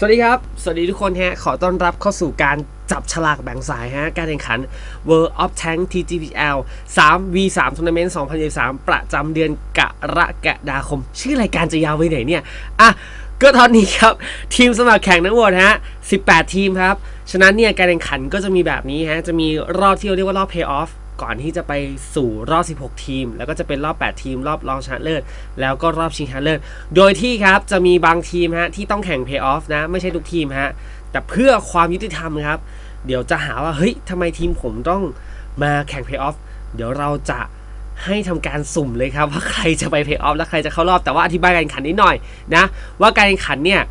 สวัสดีครับ สวัสดีทุกคนฮะ ขอต้อนรับเข้าสู่การจับฉลากแบ่งสายฮะ การแข่งขัน World of Tank TGPL 3 v 3 Tournament 2023 ประจำเดือนกรกฎาคม ชื่อรายการจะยาวไปไหนเนี่ย อะ ก็ตอนนี้ครับ ทีมสมัครแข่งทั้งหมดฮะ 18 ทีมครับ ฉะนั้นเนี่ย การแข่งขันก็จะมีแบบนี้ฮะ จะมีรอบที่เราเรียกว่ารอบ Play Off ก่อนที่จะไปสู่รอบ 16 ทีม แล้วก็จะเป็นรอบ 8 ทีม รอบรองชนะเลิศแล้วก็รอบชิงชนะเลิศโดยที่ครับจะมีบางทีมฮะที่ต้องแข่ง Play Off นะ ไม่ใช่ทุกทีมฮะแต่เพื่อความยุติธรรมครับ เดี๋ยวจะหาว่าเฮ้ยทำไมทีมผมต้องมาแข่ง Play Off เดี๋ยวเราจะให้ทำการสุ่มเลยครับว่าใครจะไป Play Off และใครจะเข้ารอบแต่ว่าอธิบายการแข่งขันนิดหน่อยนะว่าการแข่งขันเนี่ย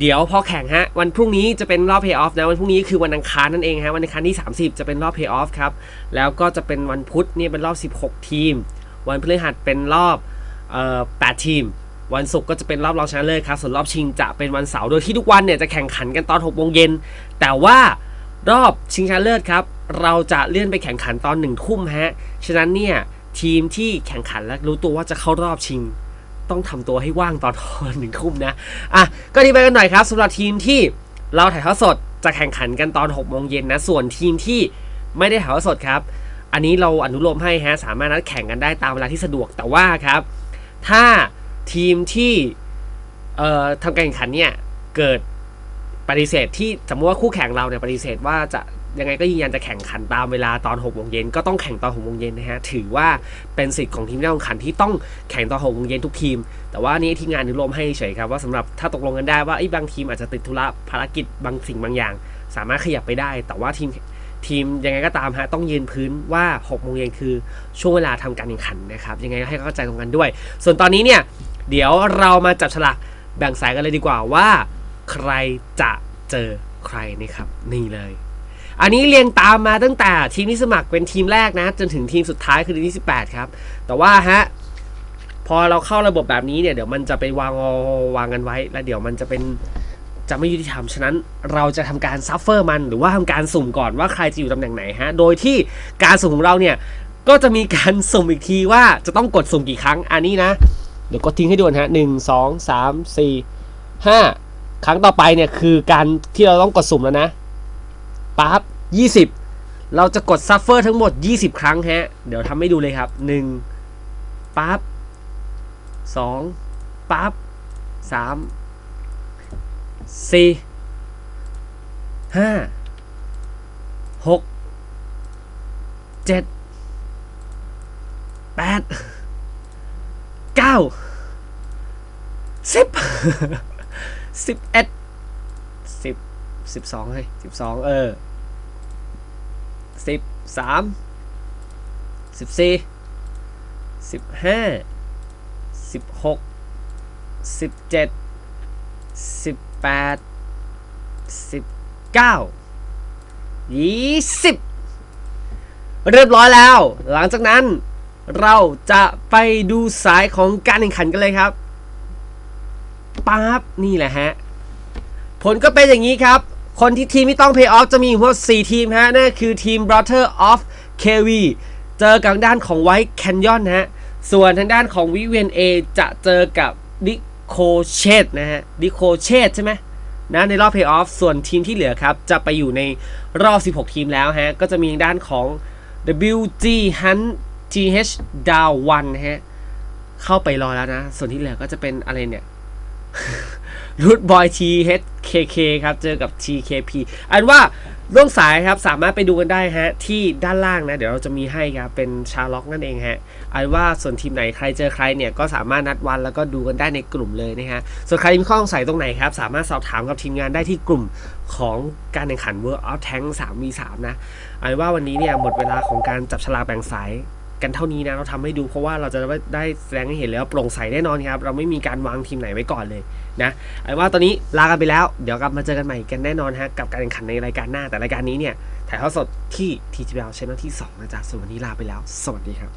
เดี๋ยวพอแข่งฮะ วันพรุ่งนี้จะเป็นรอบ Play Off นะวันพรุ่งนี้คือวันอังคารนั่นเองฮะวันอังคารที่ 30 จะเป็นรอบ Play Off ครับ แล้วก็จะเป็นวันพุธเนี่ยเป็นรอบ 16 ทีม วันพฤหัสเป็นรอบเอ่อ8ทีม วันศุกร์ก็จะเป็นรอบรองชนะเลิศครับส่วนรอบชิงจะเป็นวันเสาร์โดยที่ทุกวันเนี่ยจะแข่งขันกันตอน6โมงเย็นแต่ว่ารอบชิงชนะเลิศครับเราจะเลื่อนไปแข่งขันตอน1ทุ่มฮะฉะนั้นเนี่ยทีมที่แข่งขันและรู้ตัวว่าจะเข้ารอบชิง ต้องทำตัวให้ว่างตอนหนึ่งทุ่มนะ อะ ก็ดีไปกันหน่อยครับสำหรับทีมที่เราถ่ายทอดสดจะแข่งขันกันตอน6โมงเย็นนะ ส่วนทีมที่ไม่ได้ถ่ายทอดสดครับ อันนี้เราอนุโลมให้ฮะสามารถนัดแข่งกันได้ตามเวลาที่สะดวกแต่ว่าครับ ถ้าทีมที่เอ่อทำการแข่งขันเนี่ยเกิดปฏิเสธที่สมมติว่าคู่แข่งเราเนี่ยปฏิเสธว่าจะ ยังไงก็ยืนยันจะแข่งขันตามเวลาตอน6โมงเย็นก็ต้องแข่งตอน6โมงเย็นนะฮะถือว่าเป็นสิทธิ์ของทีมที่ต้องแข่งขันที่ต้องแข่งตอน6โมงเย็นทุกทีม แต่ว่านี่ทีมงานนุโลมให้เฉยครับว่าสำหรับถ้าตกลงกันได้ว่าไอ้บางทีมอาจจะติดธุระภารกิจบางสิ่งบางอย่าง สามารถขยับไปได้ แต่ว่าทีมทีมยังไงก็ตามฮะต้องยืนพื้นว่า6โมงเย็นคือช่วงเวลาทำการแข่งขันนะครับยังไงก็ให้เข้าใจตรงกันด้วย ส่วนตอนนี้เนี่ยเดี๋ยวเรามาจับฉลากแบ่งสายกันเลยดีกว่าว่า ใครจะเจอใครนะครับนี่เลย อันนี้เรียงตามมาตั้งแต่ทีมที่สมัครเป็นทีมแรกนะ จนถึงทีมสุดท้ายคือทีมที่ 18 ครับ แต่ว่าฮะพอเราเข้าระบบแบบนี้เนี่ยเดี๋ยวมันจะไปวางวางกันไว้ แล้วเดี๋ยวมันจะเป็นจะไม่ยุติธรรม ฉะนั้นเราจะทำการซัฟเฟอร์มันหรือว่าทำการสุ่มก่อนว่าใครจะอยู่ตำแหน่งไหนฮะ โดยที่การสุ่มของเราเนี่ย ก็จะมีการสุ่มอีกทีว่าจะต้องกดสุ่มกี่ครั้ง อันนี้นะ เดี๋ยวกดทิ้งให้ดูนะฮะหนึ่งสองสามสี่ห้าครั้งต่อไปเนี่ยคือการที่เราต้องกดสุ่มแล้วนะ ปั๊บยี่สิบเราจะกดซัฟเฟอร์ทั้งหมด 20 ครั้งฮะ เดี๋ยวทำให้ดูเลยครับ 1ปั๊บ2ปั๊บ3 4 5 6 7 8 9สิบสิบเอ็ด สิบสองเลยสิบสองเออสิบสามสิบสี่สิบห้าสิบหกสิบเจ็ดสิบแปดสิบเก้ายี่สิบเรียบร้อยแล้ว หลังจากนั้นเราจะไปดูสายของการแข่งขันกันเลยครับปั๊บนี่แหละฮะ ผลก็เป็นอย่างนี้ครับ คนที่ทีมที่ต้อง pay off จะมีทั้งหมด4ทีมฮะนั่นคือทีม Brother of KV เจอกับด้านของ White Canyon ฮะ ส่วนทางด้านของ v v n A จะเจอกับ d i c o c h e t นะฮะ d i c o c h e t ใช่ไหมนะในรอบ play off ส่วนทีมที่เหลือครับ จะไปอยู่ในรอบ 16 ทีมแล้วฮะ ก็จะมีทางด้านของ WG Hunt GH Down 1ฮะ เข้าไปรอแล้วนะ ส่วนที่เหลือก็จะเป็นอะไรเนี่ย รูทบอยทีเฮดเคเคครับ เจอกับ TKP อันว่าร่วงสายครับสามารถไปดูกันได้ฮะ ที่ด้านล่างนะ เดี๋ยวเราจะมีให้ครับ เป็นชาล็อกนั่นเองฮะอันว่าส่วนทีมไหนใครเจอใครเนี่ย ก็สามารถนัดวันแล้วก็ดูกันได้ในกลุ่มเลยนะฮะ ส่วนใครมีข้อสงสัยตรงไหนครับ สามารถสอบถามกับทีมงานได้ที่กลุ่มของการแข่งขัน World of Tank 3v3 นะอันว่าวันนี้เนี่ยหมดเวลาของการจับฉลากแบ่งสายกันเท่านี้นะเราทำให้ดูเพราะว่าเราจะได้แสดงให้เห็นเลยว่าโปร่งใสแน่นอนครับ เราไม่มีการวางทีมไหนไว้ก่อนเลย นะไอ้ว่าตอนนี้ลากันไปแล้ว เดี๋ยวกลับมาเจอกันใหม่กันแน่นอนฮะกับการแข่งขันในรายการหน้าแต่รายการนี้เนี่ยถ่ายทอดสดที่ทีจีเอลช่องที่2นะจ๊ะส่วนวันนี้ลาไปแล้ว สวัสดีครับ